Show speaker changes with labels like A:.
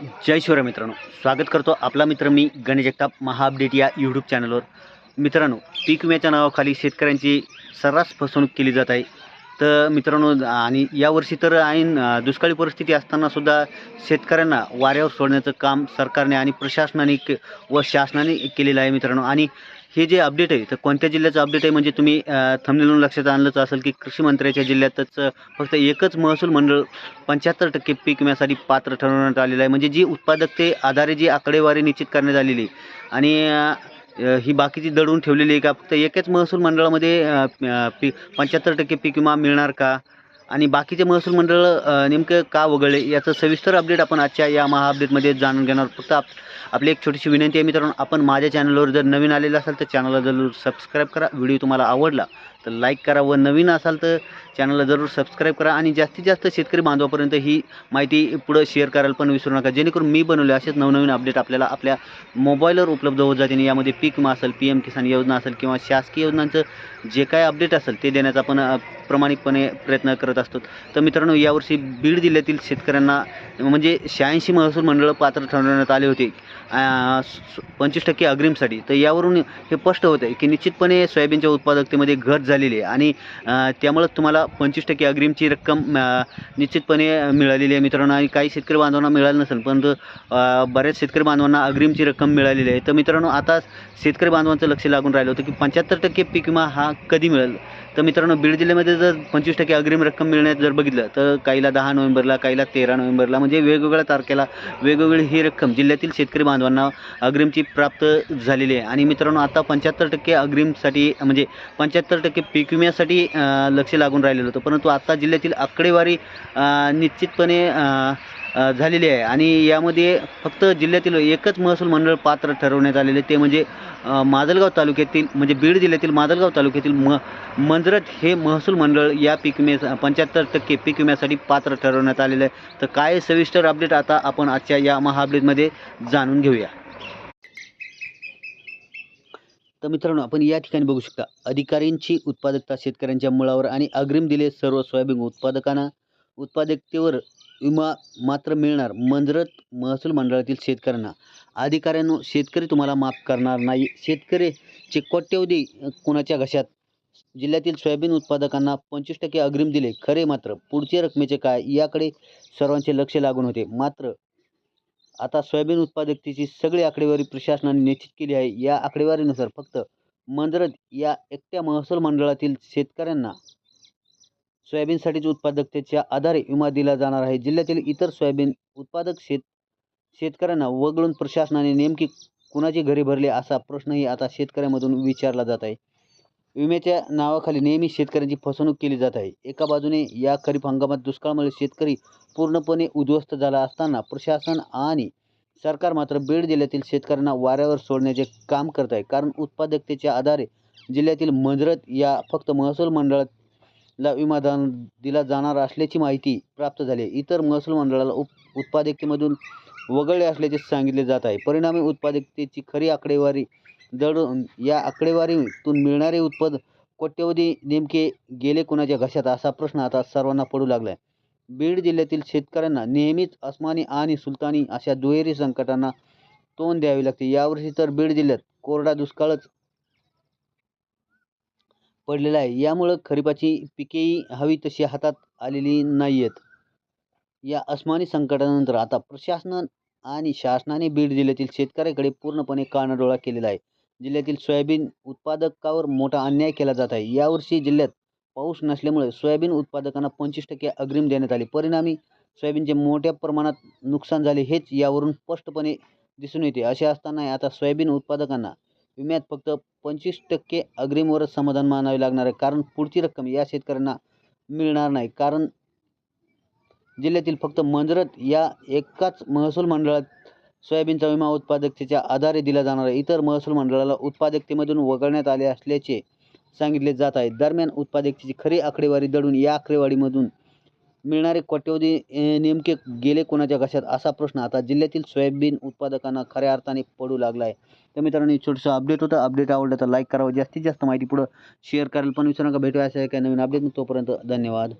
A: जय शिवराय मित्रांनो. स्वागत करतो आपला मित्र मी गणेश जगताप महा अपडेट या यूट्यूब चॅनलवर मित्रांनो पीक विम्याच्या नावाखाली शेतकऱ्यांची सर्रास फसवणूक केली जात आहे. तर मित्रांनो आणि यावर्षी तर ऐन दुष्काळी परिस्थिती असतानासुद्धा शेतकऱ्यांना वाऱ्यावर सोडण्याचं काम सरकारने आणि प्रशासनाने व शासनाने केलेलं आहे मित्रांनो. आणि हे जे अपडेट आहे तर कोणत्या जिल्ह्याचं अपडेट आहे? म्हणजे तुम्ही थंबनेलून लक्षात आणलंच असेल की कृषी मंत्र्याच्या जिल्ह्यातच फक्त एकच महसूल मंडळ पंच्याहत्तर टक्के पीक विम्यासाठी पात्र ठरवण्यात आलेलं आहे. म्हणजे जी उत्पादकते आधारे जी आकडेवारी निश्चित करण्यात आलेली आहे. आणि ही बाकीची दडवून ठेवलेली आहे का? फक्त एकच महसूल मंडळामध्ये पी पंच्याहत्तर टक्के पीक विमा मिळणार का? आणि बाकीचे महसूल मंडळ नेमकं का वगळले याचं सविस्तर अपडेट आपण आजच्या या महा अपडेटमध्ये जाणून घेणार फक्त आप आपली एक छोटीशी विनंती आहे मित्रांनो आपण माझ्या चॅनलवर जर नवीन आलेलं असाल तर चॅनलला जरूर सबस्क्राईब करा. व्हिडिओ तुम्हाला आवडला तर लाईक करा व नवीन असाल तर चॅनलला जरूर सबस्क्राईब करा आणि जास्तीत जास्त शेतकरी बांधवापर्यंत ही माहिती पुढं शेअर करायला पण विसरू नका. जेणेकरून मी बनवले असेच नवनवीन अपडेट आपल्याला आपल्या मोबाईलवर उपलब्ध होत जातील. यामध्ये पीक विमा असेल पी एम किसान योजना असेल किंवा शासकीय योजनांचं जे काय अपडेट असेल ते देण्याचा आपण प्रामाणिकपणे प्रयत्न करत असतो. तर मित्रांनो यावर्षी बीड जिल्ह्यातील शेतकऱ्यांना म्हणजे शहाऐंशी महसूल मंडळं पात्र ठरवण्यात आले होते. पंचवीस टक्के अग्रिमसाठी. तर यावरून हे स्पष्ट होतं आहे की निश्चितपणे सोयाबीनच्या उत्पादकतेमध्ये घट झालेली आहे. आणि त्यामुळं तुम्हाला पंचवीस टक्के अग्रिमची रक्कम निश्चितपणे मिळालेली आहे मित्रांनो. आणि काही शेतकरी बांधवांना मिळालं नसेल परंतु बऱ्याच शेतकरी बांधवांना अग्रिमची रक्कम मिळालेली आहे. तर मित्रांनो आता शेतकरी बांधवांचं लक्ष लागून राहिलं होतं की पंच्याहत्तर टक्के पीक विमा हा कधी मिळेल? तर मित्रांनो बीड जिल्ह्यामध्ये जर पंचवीस टक्के अग्रिम रक्कम मिळण्यात जर बघितलं तर काहीला दहा नोव्हेंबरला काहीला तेरा नोव्हेंबरला म्हणजे वेगवेगळ्या तारखेला वेगवेगळी ही रक्कम जिल्ह्यातील शेतकरी बांधवांना अग्रिमची प्राप्त झालेली आहे. आणि मित्रांनो आता पंच्याहत्तर टक्के अग्रिमसाठी म्हणजे पंच्याहत्तर टक्के पीक विम्यासाठी लक्ष लागून राहिलेलं होतं. परंतु आता जिल्ह्यातील आकडेवारी निश्चितपणे झालेली आहे. आणि यामध्ये फक्त जिल्ह्यातील एकच महसूल मंडळ पात्र ठरवण्यात आलेले ते म्हणजे माजलगाव तालुक्यातील म्हणजे बीड जिल्ह्यातील माजलगाव तालुक्यातील म मंजरत हे महसूल मंडळ या पीक विम्या पंच्याहत्तर टक्के पीक विम्यासाठी पात्र ठरवण्यात आलेलं आहे. तर काय सविस्तर अपडेट आता आपण आजच्या या महाअपडेटमध्ये जाणून घेऊया. तर मित्रांनो आपण या ठिकाणी बघू शकता अधिकाऱ्यांची उत्पादकता शेतकऱ्यांच्या मुळावर आणि अग्रिम दिले सर्व सोयाबीन उत्पादकांना उत्पादकतेवर विमा मात्र मिळणार मंजरत महसूल मंडळातील शेतकऱ्यांना. अधिकाऱ्यांनो शेतकरी तुम्हाला माफ करणार नाही. शेतकरीचे कोट्यवधी कुणाच्या घशात? जिल्ह्यातील सोयाबीन उत्पादकांना पंचवीस टक्के अग्रिम दिले. खरे मात्र पुढच्या रकमेचे काय? याकडे सर्वांचे लक्ष लागून होते. मात्र आता सोयाबीन उत्पादकतेची सगळी आकडेवारी प्रशासनाने निश्चित केली आहे. या आकडेवारीनुसार फक्त मंजरद या एकट्या महसूल मंडळातील शेतकऱ्यांना सोयाबीनसाठीच उत्पादकतेच्या आधारे विमा दिला जाणार आहे. जिल्ह्यातील इतर सोयाबीन उत्पादक शेत शेतकऱ्यांना वगळून प्रशासनाने नेमकी कुणाची घरे भरले असा प्रश्नही आता शेतकऱ्यांमधून विचारला जात आहे. विम्याच्या नावाखाली नेहमी शेतकऱ्यांची फसवणूक केली जात आहे. एका बाजूने या खरीप हंगामात दुष्काळामुळे शेतकरी पूर्णपणे उद्ध्वस्त झाला असताना प्रशासन आणि सरकार मात्र बीड जिल्ह्यातील शेतकऱ्यांना वाऱ्यावर सोडण्याचे काम करत आहे. कारण उत्पादकतेच्या आधारे जिल्ह्यातील मंजरत या फक्त महसूल मंडळाला विमादान दिला जाणार असल्याची माहिती प्राप्त झाली आहे. इतर महसूल मंडळाला उप उत्पादकतेमधून वगळले असल्याचे सांगितले जात आहे. परिणामी उत्पादकतेची खरी आकडेवारी दर या आकडेवारीतून मिळणारे उत्पन्न कोट्यवधी नेमके गेले कुणाच्या घशात? असा प्रश्न आता सर्वांना पडू लागला आहे बीड जिल्ह्यातील शेतकऱ्यांना नेहमीच अस्मानी आणि सुलतानी अशा दुहेरी संकटांना तोंड द्यावे लागते. यावर्षी तर बीड जिल्ह्यात कोरडा दुष्काळच पडलेला आहे. यामुळं खरीपाची पिकेही हवी तशी हातात आलेली नाही आहेत या अस्मानी संकटानंतर आता प्रशासन आणि शासनाने बीड जिल्ह्यातील शेतकऱ्याकडे पूर्णपणे कानाडोळा केलेला आहे. जिल्ह्यातील सोयाबीन उत्पादकावर मोठा अन्याय केला जात आहे. यावर्षी जिल्ह्यात पाऊस नसल्यामुळे सोयाबीन उत्पादकांना पंचवीस टक्के अग्रिम देण्यात आले. परिणामी सोयाबीनचे मोठ्या प्रमाणात नुकसान झाले हेच यावरून स्पष्टपणे दिसून येते. असे असताना आता सोयाबीन उत्पादकांना विम्यात फक्त पंचवीस टक्के अग्रिमवरच समाधान मानावे लागणार आहे. कारण पुढची रक्कम या शेतकऱ्यांना मिळणार नाही. कारण जिल्ह्यातील फक्त मंजरत या एकाच महसूल मंडळात सोयाबीनचा विमा उत्पादकतेच्या आधारे दिला जाणार आहे. इतर महसूल मंडळाला उत्पादकतेमधून वगळण्यात आले असल्याचे सांगितले जात आहे. दरम्यान उत्पादकतेची खरी आकडेवारी दडून या आकडेवारीमधून मिळणारे कोट्यवधी नेमके गेले कोणाच्या घशात असा प्रश्न आता जिल्ह्यातील सोयाबीन उत्पादकांना खऱ्या अर्थाने पडू लागला आहे. तर मित्रांनो हे छोटंसं अपडेट होतं. अपडेट आवडलं तर लाईक करावं. जास्तीत जास्त माहिती पुढं शेअर करायला पण विसरू नका. भेटूया असं आहे नवीन अपडेट तोपर्यंत धन्यवाद.